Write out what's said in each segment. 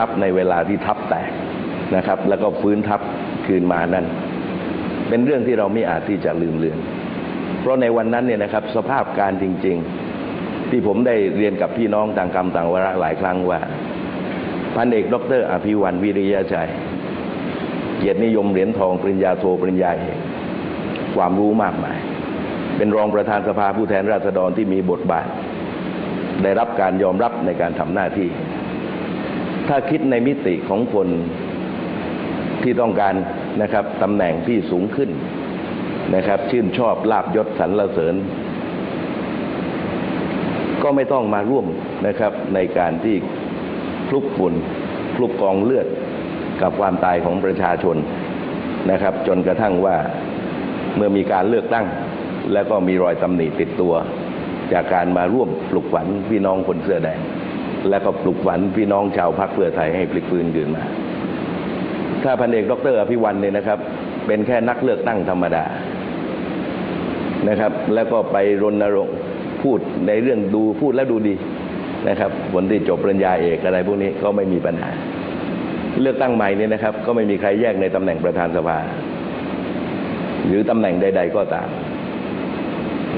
ทับในเวลาที่ทับแตกนะครับ แล้วก็ฟื้นทับคืนมานั่น เป็นเรื่องที่เราไม่อาจที่จะลืมเลือน เพราะในวันนั้นเนี่ยนะครับสภาพการจริง ๆ ที่ผมได้เรียนกับพี่น้องต่างกรรมต่างวาระหลายครั้งว่าพันเอกดรอภิวันวิริยะชัยเกียรตินิยมเหรียญทอง ปริญญาโท ปริญญาเอกความรู้มากมาย เป็นรองประธานสภาผู้แทนราษฎรที่มีบทบาท ได้รับการยอมรับในการทำหน้าที่ ถ้าคิดในมิติของคนที่ต้องการนะครับตำแหน่งที่สูงขึ้นนะครับ ชื่นชอบลาบยศสรรเสริญ ก็ไม่ต้องมาร่วมนะครับ ในการที่คลุกฝุ่นคลุกกองเลือดกับความตายของประชาชนนะครับ จนกระทั่งว่าเมื่อมีการเลือกตั้ง แล้วก็มีรอยตำหนิติดตัว จากการมาร่วมปลุกฝันพี่น้องคนเสื้อแดง และก็ปลุกฝันพี่น้องชาวพรรคเพื่อไทยให้พลิกฟื้นคืนมา ถ้าพันเอกดรอภิวันเนี่ยนะครับ เป็นแค่นักเลือกตั้งธรรมดานะครับ แล้วก็ไปรณรงค์พูดในเรื่องดูพูดแล้วดูดีนะครับผลที่จบปริญญาเอกอะไรพวกนี้ก็ไม่มีปัญหา เลือกตั้งใหม่เนี่ยนะครับ ก็ไม่มีใครแยกในตำแหน่งประธานสภา หรือตำแหน่งใด ๆ ก็ตาม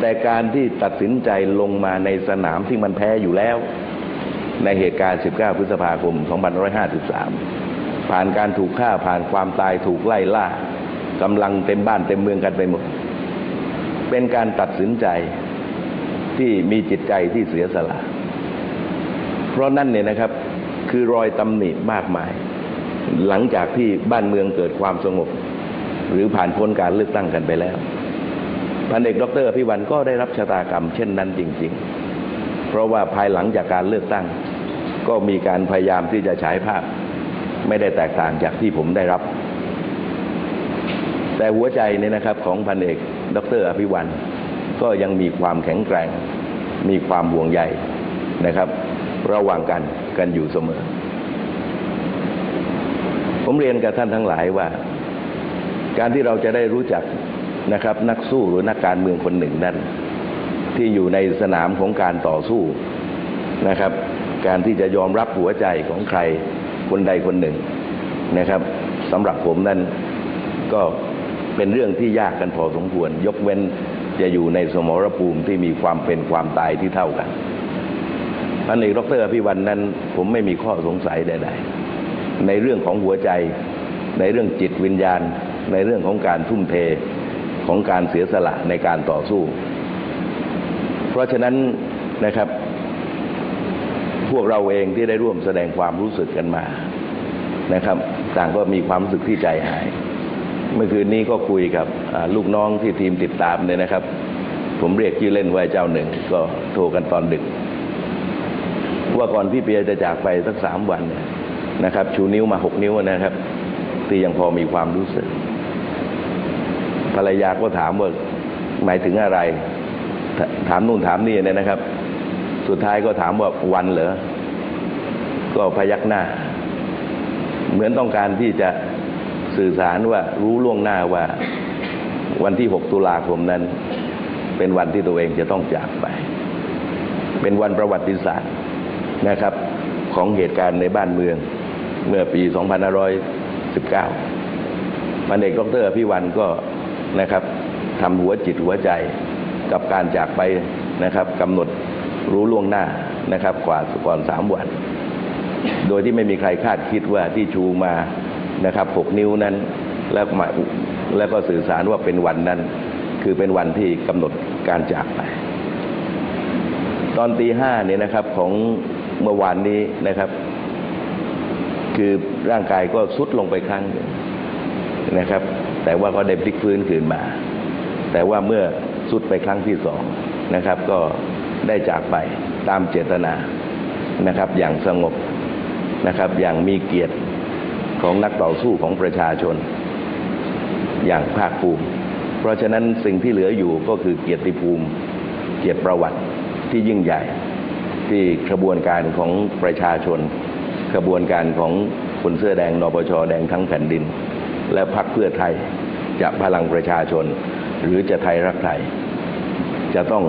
แต่การที่ตัดสินใจลงมาในสนามที่มันแพ้อยู่แล้ว ในเหตุการณ์ 19 พฤษภาคม 2553 ผ่านการถูกฆ่าผ่านความตายถูกไล่ล่ากำลังเต็มบ้านเต็มเมืองกันไปหมด เป็นการตัดสินใจที่มีจิตใจที่เสียสละ เพราะนั่นเนี่ยนะครับคือรอยตำหนิมากมาย หลังจากที่บ้านเมืองเกิดความสงบ หรือผ่านพ้นการเลือกตั้งกันไปแล้วพันเอกดรพิวันก็ได้รับชะตากรรมเช่นนั้นจริง ๆ เพราะว่าภายหลังจากการเลือกตั้ง ก็มีการพยายามที่จะฉายภาพไม่ได้แตกต่างจากที่ผมได้รับ แต่หัวใจเนี่ยนะครับของพันเอก ดรอภิวันก็ยังมีความแข็งแกร่ง มีความห่วงใยนะครับ ระหว่างกันกันอยู่เสมอ ผมเรียนกับท่านทั้งหลายว่า การที่เราจะได้รู้จักนะครับ นักสู้หรือนักการเมืองคนหนึ่งนั้น ที่อยู่ในสนามของการต่อสู้นะครับ การที่จะยอมรับหัวใจของใครคนใดคนหนึ่งนะครับสำหรับผมนั้นก็เป็นเรื่องที่ยากกันพอสมควร ยกเว้นจะอยู่ในสมรภูมิที่มีความเป็นความตายที่เท่ากันพันเอกดรอภิวันนั้น ผมไม่มีข้อสงสัยใดๆในเรื่องของหัวใจ ในเรื่องจิตวิญญาณ ในเรื่องของการทุ่มเทของการเสียสละในการต่อสู้ เพราะฉะนั้นนะครับ พวกเราเองที่ได้ร่วมแสดงความรู้สึกกันมานะครับ ต่างก็มีความรู้สึกที่ใจหาย เมื่อคืนนี้ก็คุยกับลูกน้องที่ทีมติดตามเนี่ยนะครับ ผมเรียกชื่อเล่นไว้เจ้าหนึ่ง ก็โทรกันตอนดึก ว่าก่อนพี่เปียจะจากไปสักสามวันเนี่ยนะครับ ชูนิ้วมาหกนิ้วนะครับ ที่ยังพอมีความรู้สึก ภรรยาก็ถามว่าหมายถึงอะไร ถามนู่นถามนี่เนี่ยนะครับ สุดท้ายก็ถามว่าวันเหรอ ก็พยักหน้า เหมือนต้องการที่จะสื่อสารว่ารู้ล่วงหน้าว่า วันที่ 6 ตุลาคมนั้น เป็นวันที่ตัวเองจะต้องจากไป เป็นวันประวัติศาสตร์นะครับ ของเหตุการณ์ในบ้านเมืองเมื่อปี 2519พันเอกดรพิวันก็นะครับทำหัวจิตหัวใจกับการจากไปนะครับกำหนด รู้ล่วงหน้านะครับกว่าก่อนสามวัน โดยที่ไม่มีใครคาดคิดว่าที่ชูมานะครับหกนิ้วนั้น แล้วมาแล้วก็สื่อสารว่าเป็นวันนั้น คือเป็นวันที่กำหนดการจากไป ตอนตีห้าเนี่ยนะครับของเมื่อวานนี้นะครับ คือร่างกายก็สุดลงไปครั้งนึงนะครับ แต่ว่าก็ได้พลิกฟื้นคืนมา แต่ว่าเมื่อสุดไปครั้งที่สองนะครับ ก็ ได้จากไปตามเจตนานะครับ อย่างสงบนะครับ อย่างมีเกียรติของนักต่อสู้ของประชาชน อย่างภาคภูมิ เพราะฉะนั้นสิ่งที่เหลืออยู่ก็คือเกียรติภูมิ เกียรติประวัติที่ยิ่งใหญ่ ที่กระบวนการของประชาชนกระบวนการของคนเสื้อแดงนปชแดงทั้งแผ่นดิน และพรรคเพื่อไทยจะพลังประชาชน หรือจะไทยรักไทย จะต้อง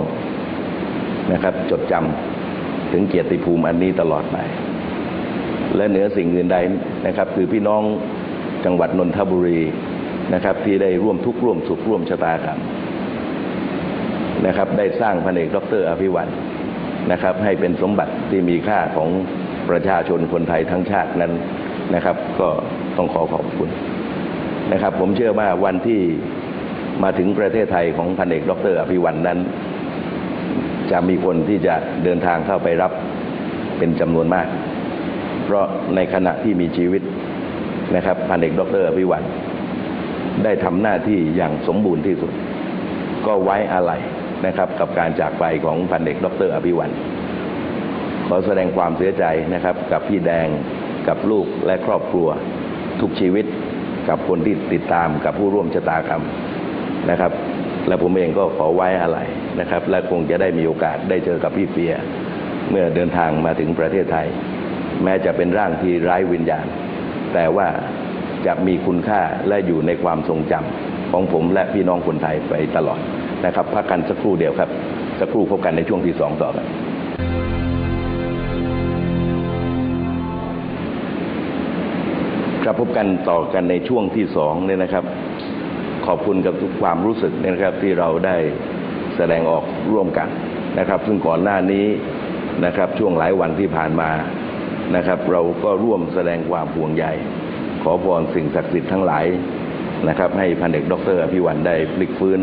นะครับ จดจำถึงเกียรติภูมิอันนี้ตลอดไปและเหนือสิ่งอื่นใดนะครับ คือพี่น้องจังหวัดนนทบุรีนะครับ ที่ได้ร่วมทุกข์ร่วมสุขร่วมชะตากรรมนะครับ ได้สร้างพันเอกดรอภิวัตนะครับ ให้เป็นสมบัติที่มีค่าของประชาชนคนไทยทั้งชาตินั้นนะครับ ก็ต้องขอขอบคุณนะครับ ผมเชื่อว่าวันที่มาถึงประเทศไทยของพันเอกดรอภิวันนั้น จะมีคนที่จะเดินทางเข้าไปรับเป็นจำนวนมาก เพราะในขณะที่มีชีวิตนะครับพันเอกดรอภิวันได้ทำหน้าที่อย่างสมบูรณ์ที่สุด ก็ไว้อาลัยนะครับกับการจากไปของพันเอกดรอภิวันขอแสดงความเสียใจนะครับ กับพี่แดงกับลูกและครอบครัว ทุกชีวิตกับคนที่ติดตามกับผู้ร่วมชะตากรรมนะครับ และผมเองก็ขอไว้อะไรนะครับ และคงจะได้มีโอกาสได้เจอกับพี่เปีย เมื่อเดินทางมาถึงประเทศไทย แม้จะเป็นร่างที่ไร้วิญญาณ แต่ว่าจะมีคุณค่าและอยู่ในความทรงจำของผมและพี่น้องคนไทยไปตลอดนะครับพักกันสักครู่เดียวครับ สักครู่พบกันในช่วงที่สองต่อไปครับพบกันต่อกันในช่วงที่สองเนี่ยนะครับ ขอบคุณกับทุกความรู้สึกนะครับที่เราได้แสดงออกร่วมกันนะครับ ซึ่งก่อนหน้านี้นะครับช่วงหลายวันที่ผ่านมานะครับ เราก็ร่วมแสดงความห่วงใยขอพรสิ่งศักดิ์สิทธิ์ทั้งหลายนะครับ ให้พันเอกดรอภิวันได้พลิกฟื้น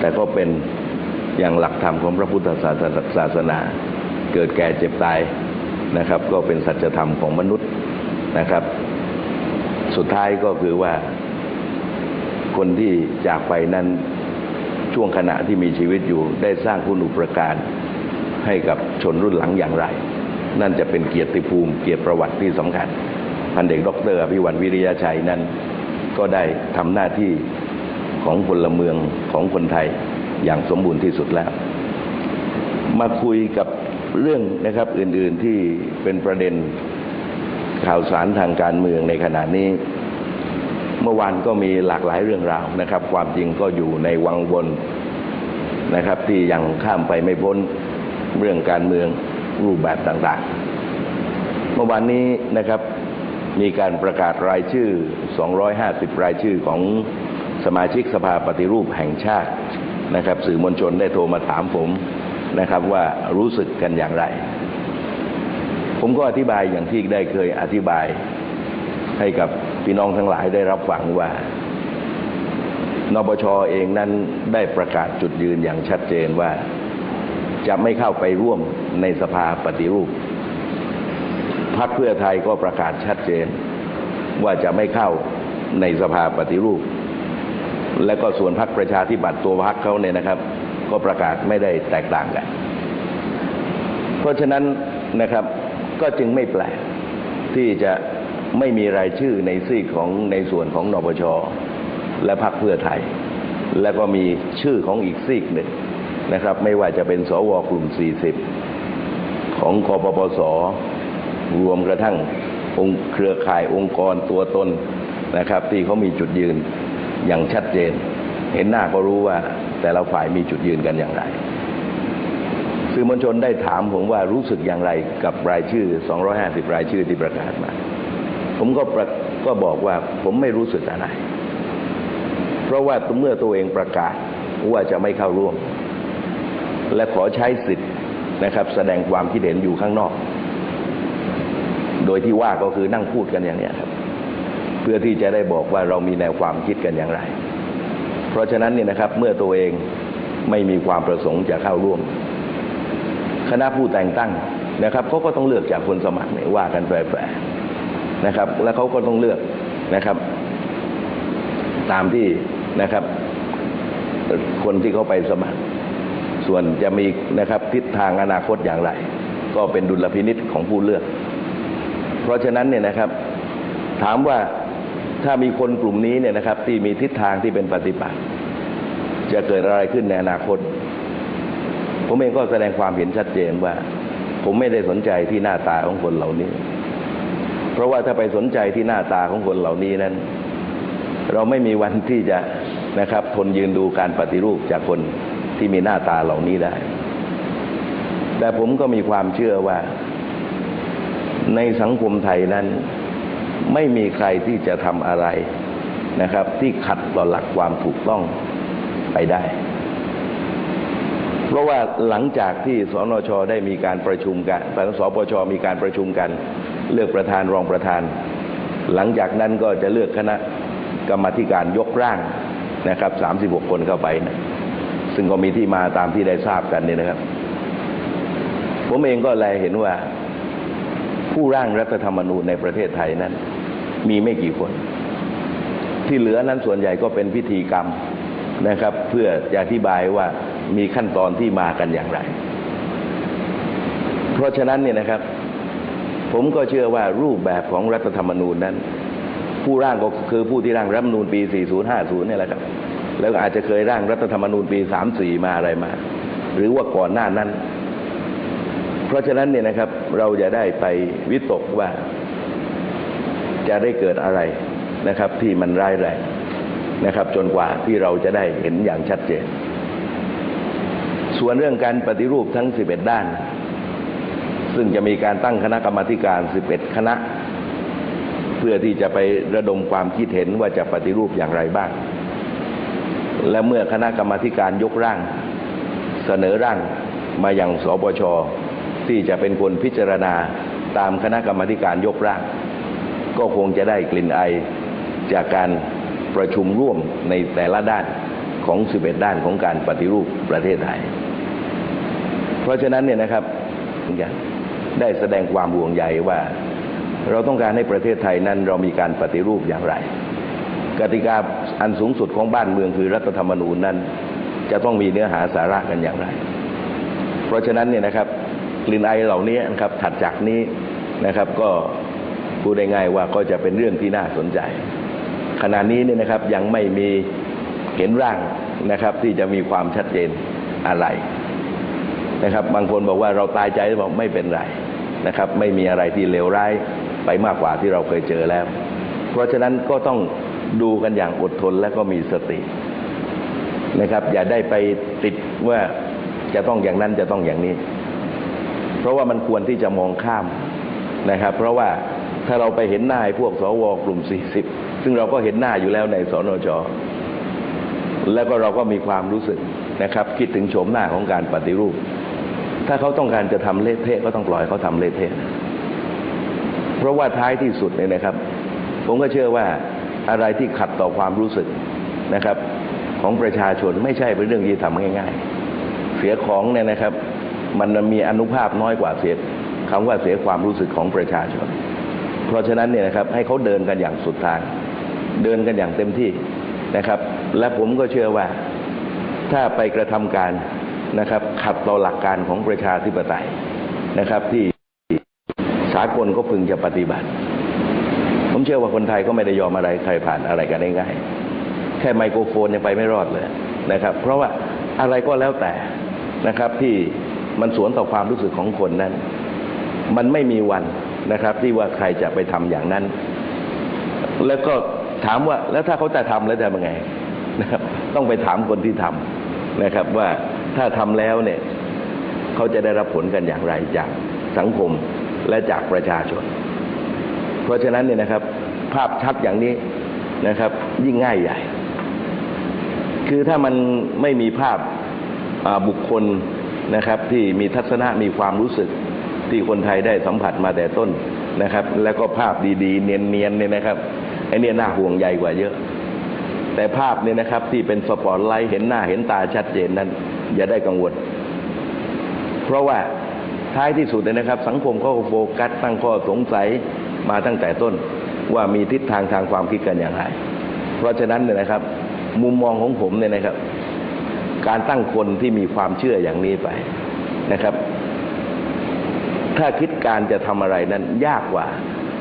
แต่ก็เป็นอย่างหลักธรรมของพระพุทธศาสศาสนา เกิดแก่เจ็บตายนะครับ ก็เป็นสัจธรรมของมนุษย์นะครับ สุดท้ายก็คือว่า คนที่จากไปนั้นช่วงขณะที่มีชีวิตอยู่ได้สร้างคุณอุปการให้กับชนรุ่นหลังอย่างไร นั่นจะเป็นเกียรติภูมิเกียรติประวัติที่สำคัญพันเด็กดรอภิวันวิริยชัยนั้น ก็ได้ทำหน้าที่ของพลเมืองของคนไทยอย่างสมบูรณ์ที่สุดแล้ว มาคุยกับเรื่องนะครับอื่นๆที่เป็นประเด็นข่าวสารทางการเมืองในขณะนี้ เมื่อวานก็มีหลากหลายเรื่องราวนะครับ ความจริงก็อยู่ในวังวนนะครับ ที่ยังข้ามไปไม่พ้นเรื่องการเมืองรูปแบบต่างๆ เมื่อวานนี้นะครับมีการประกาศรายชื่อ 250 รายชื่อของสมาชิกสภาปฏิรูปแห่งชาตินะครับ สื่อมวลชนได้โทรมาถามผมนะครับว่ารู้สึกกันอย่างไร ผมก็อธิบายอย่างที่ได้เคยอธิบายให้กับ พี่น้องทั้งหลายได้รับฟังว่านปชเองนั้นได้ประกาศจุดยืนอย่างชัดเจนว่าจะไม่เข้าไปร่วมในสภาปฏิรูปพรรคเพื่อไทยก็ประกาศชัดเจน ว่าจะไม่เข้าในสภาปฏิรูป และก็ส่วนพรรคประชาธิปัตย์ตัวพรรคเขาเนี่ยนะครับ ก็ประกาศไม่ได้แตกต่างกัน เพราะฉะนั้นนะครับก็จึงไม่แปลกที่จะ ไม่มีรายชื่อในซีกของในส่วนของนปชและพรรคเพื่อไทย และก็มีชื่อของอีกซีกหนึ่งนะครับ ไม่ว่าจะเป็นสวกลุ่ม 40 ของคอปปสรวมกระทั่งองค์เครือข่ายองค์กรตัวตนนะครับ ที่เขามีจุดยืนอย่างชัดเจน เห็นหน้าก็รู้ว่าแต่ละฝ่ายมีจุดยืนกันอย่างไรสื่อมวลชนได้ถามผมว่ารู้สึกอย่างไรกับรายชื่อ 250 รายชื่อที่ประกาศมา ผมก็ก็บอกว่าผมไม่รู้สึกอะไร เพราะว่าเมื่อตัวเองประกาศว่าจะไม่เข้าร่วม และขอใช้สิทธิ์นะครับ แสดงความคิดเห็นอยู่ข้างนอก โดยที่ว่าก็คือนั่งพูดกันอย่างนี้ครับ เพื่อที่จะได้บอกว่าเรามีแนวความคิดกันอย่างไร เพราะฉะนั้นเนี่ยนะครับ เมื่อตัวเองไม่มีความประสงค์จะเข้าร่วม คณะผู้แต่งตั้งนะครับเขาก็ต้องเลือกจากคนสมัครเนี่ยว่ากันแฝง นะครับ แล้วเขาก็ต้องเลือกนะครับ ตามที่นะครับ คนที่เขาไปสมัคร ส่วนจะมีนะครับทิศทางอนาคตอย่างไร ก็เป็นดุลพินิษของผู้เลือก เพราะฉะนั้นเนี่ยนะครับ ถามว่าถ้ามีคนกลุ่มนี้เนี่ยนะครับ ที่มีทิศทางที่เป็นปฏิปักษ์จะเกิดอะไรขึ้นในอนาคต ผมเองก็แสดงความเห็นชัดเจนว่า ผมไม่ได้สนใจที่หน้าตาของคนเหล่านี้ ราะว่าถ้าไปสนใจที่หน้าตาของคนเหล่านี้นั้น เราไม่มีวันที่จะนะครับทนยืนดูการปฏิรูปจากคนที่มีหน้าตาเหล่านี้ได้ แต่ผมก็มีความเชื่อว่า ในสังคมไทยนั้น ไม่มีใครที่จะทำอะไรนะครับ ที่ขัดต่อหลักความถูกต้องไปได้ เพราะว่าหลังจากที่สนชได้มีการประชุมกันสปชมีการประชุมกัน เลือกประธานรองประธาน หลังจากนั้นก็จะเลือกคณะกรรมธิการยกร่างนะครับ 36 คนเข้าไปนะซึ่งก็มีที่มาตามที่ได้ทราบกันนี่นะครับ ผมเองก็แลยเห็นว่า ผู้ร่างรัฐธรรมนูญในประเทศไทยนั้น มีไม่กี่คน ที่เหลือนั้นส่วนใหญ่ก็เป็นพิธีกรรมนะครับ เพื่อจะอธิบายว่ามีขั้นตอนที่มากันอย่างไร เพราะฉะนั้นเนี่ยนะครับ ผมก็เชื่อว่ารูปแบบของรัฐธรรมนูญนั้น ผู้ร่างก็คือผู้ที่ร่างรัฐธรรมนูญปี 4050 เนี่ยแหละครับ แล้วอาจจะเคยร่างรัฐธรรมนูญปี 34 มาอะไรมา หรือว่าก่อนหน้านั้น เพราะฉะนั้นเนี่ยนะครับเราจะได้ไปวิตกว่า จะได้เกิดอะไรนะครับ ที่มันร้ายแรงนะครับ จนกว่าที่เราจะได้เห็นอย่างชัดเจน ส่วนเรื่องการปฏิรูปทั้ง 11 ด้าน ซึ่งจะมีการตั้งคณะกรรมาการ 11 คณะ เพื่อที่จะไประดมความคิดเห็นว่าจะปฏิรูปอย่างไรบ้าง และเมื่อคณะกรรมาการยกร่าง เสนอร่างมาอย่างสปชที่จะเป็นคนพิจารณาตามคณะกรรมาการยกร่าง ก็คงจะได้กลิ่นไอจากการประชุมร่วมในแต่ละด้านของ 11 ด้านของการปฏิรูปประเทศไทย เพราะฉะนั้นเนี่ยนะครับ ได้แสดงความห่วงใยว่า เราต้องการให้ประเทศไทยนั้นเรามีการปฏิรูปอย่างไร กติกาอันสูงสุดของบ้านเมืองคือรัฐธรรมนูญนั้น จะต้องมีเนื้อหาสาระกันอย่างไร เพราะฉะนั้นเนี่ยนะครับกลิ่นไอเหล่านี้นะครับถัดจากนี้นะครับก็พูดได้ง่ายว่าก็จะเป็นเรื่องที่น่าสนใจ ขณะนี้เนี่ยนะครับยังไม่มีเห็นร่างนะครับที่จะมีความชัดเจนอะไรนะครับ บางคนบอกว่าเราตายใจบอกไม่เป็นไร นะครับ ไม่มีอะไรที่เลวร้ายไปมากกว่าที่เราเคยเจอแล้ว เพราะฉะนั้นก็ต้องดูกันอย่างอดทนและก็มีสตินะครับ อย่าได้ไปติดว่าจะต้องอย่างนั้นจะต้องอย่างนี้ เพราะว่ามันควรที่จะมองข้ามนะครับ เพราะว่าถ้าเราไปเห็นหน้าพวกสวกลุ่ม 40 ซึ่งเราก็เห็นหน้าอยู่แล้วในสนจแล้วก็เราก็มีความรู้สึกนะครับ คิดถึงโฉมหน้าของการปฏิรูป ถ้าเขาต้องการจะทำเละเทะก็ต้องปล่อยเขาทำเละเทะ เพราะว่าท้ายที่สุดเนี่ยนะครับ ผมก็เชื่อว่าอะไรที่ขัดต่อความรู้สึกนะครับ ของประชาชนไม่ใช่เป็นเรื่องที่ทำง่าย ๆ เสียของเนี่ยนะครับ มันมีอนุภาพน้อยกว่าเสียคำว่าเสียความรู้สึกของประชาชน เพราะฉะนั้นเนี่ยนะครับให้เขาเดินกันอย่างสุดทาง เดินกันอย่างเต็มที่นะครับ และผมก็เชื่อว่าถ้าไปกระทำการ นะครับขัดต่อหลักการของประชาธิปไตยนะครับ ที่สากลก็พึงจะปฏิบัติ ผมเชื่อว่าคนไทยก็ไม่ได้ยอมอะไรใครผ่านอะไรกันง่ายๆแค่ไมโครโฟนยังไปไม่รอดเลยนะครับ เพราะว่าอะไรก็แล้วแต่นะครับที่มันสวนต่อความรู้สึกของคนนั้น มันไม่มีวันนะครับ ที่ว่าใครจะไปทำอย่างนั้น แล้วก็ถามว่าแล้วถ้าเขาจะทำแล้วจะเป็นไงนะครับ ต้องไปถามคนที่ทำนะครับว่า ถ้าทำแล้วเนี่ยเขาจะได้รับผลกันอย่างไรจากสังคมและจากประชาชน เพราะฉะนั้นเนี่ยนะครับ ภาพชัดอย่างนี้นะครับ ยิ่งง่ายใหญ่ คือถ้ามันไม่มีภาพบุคคลนะครับ ที่มีทัศนะมีความรู้สึกที่คนไทยได้สัมผัสมาแต่ต้นนะครับ แล้วก็ภาพดีๆ เนียนๆเนี่ยนะครับไอ้นี่น่าห่วงใหญ่กว่าเยอะ แต่ภาพเนี่ยนะครับที่เป็นสปอตไลท์เห็นหน้าเห็นตาชัดเจนนั้น อย่าได้กังวล เพราะว่าท้ายที่สุดเนี่ยนะครับ สังคมก็โฟกัสตั้งข้อสงสัยมาตั้งแต่ต้นว่ามีทิศทางทางความคิดกันอย่างไร เพราะฉะนั้นเนี่ยนะครับ มุมมองของผมเนี่ยนะครับ การตั้งคนที่มีความเชื่ออย่างนี้ไปนะครับ ถ้าคิดการจะทำอะไรนั้นยากกว่า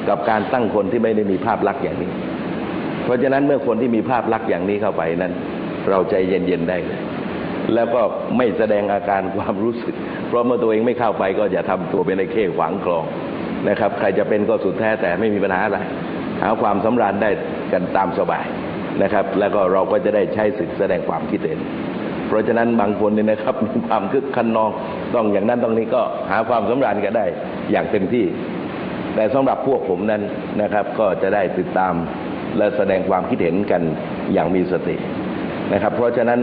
กับการตั้งคนที่ไม่ได้มีภาพลักษณ์อย่างนี้ เพราะฉะนั้นเมื่อคนที่มีภาพลักษณ์อย่างนี้เข้าไปนั้น เราใจเย็นๆได้เลย แล้วก็ไม่แสดงอาการความรู้สึก เพราะเมื่อตัวเองไม่เข้าไปก็จะทำตัวเป็นไอ้เข้ขวางคลองนะครับ ใครจะเป็นก็สุดแท้แต่ไม่มีปัญหาอะไรหาความสำราญได้กันตามสบายนะครับ แล้วก็เราก็จะได้ใช้สิทธิแสดงความคิดเห็น เพราะฉะนั้นบางคนเนี่ยนะครับมีความคึกคันนองต้องอย่างนั้นต้องนี้ก็หาความสำราญกันได้อย่างเต็มที่ แต่สำหรับพวกผมนั้นนะครับ ก็จะได้ติดตามและแสดงความคิดเห็นกันอย่างมีสตินะครับ เพราะฉะนั้น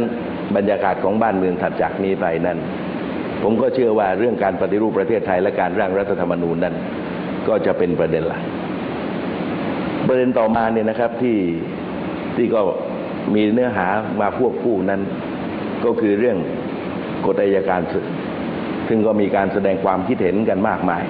บรรยากาศของบ้านเมืองถัดจากนี้ไปนั้น ผมก็เชื่อว่าเรื่องการปฏิรูปประเทศไทยและการร่างรัฐธรรมนูญนั้น ก็จะเป็นประเด็นหลักประเด็นต่อมาเนี่ยนะครับที่ที่ก็มีเนื้อหามาพวกคู่นั้น ก็คือเรื่องกฎอัยการศึก ซึ่งก็มีการแสดงความคิดเห็นกันมากมาย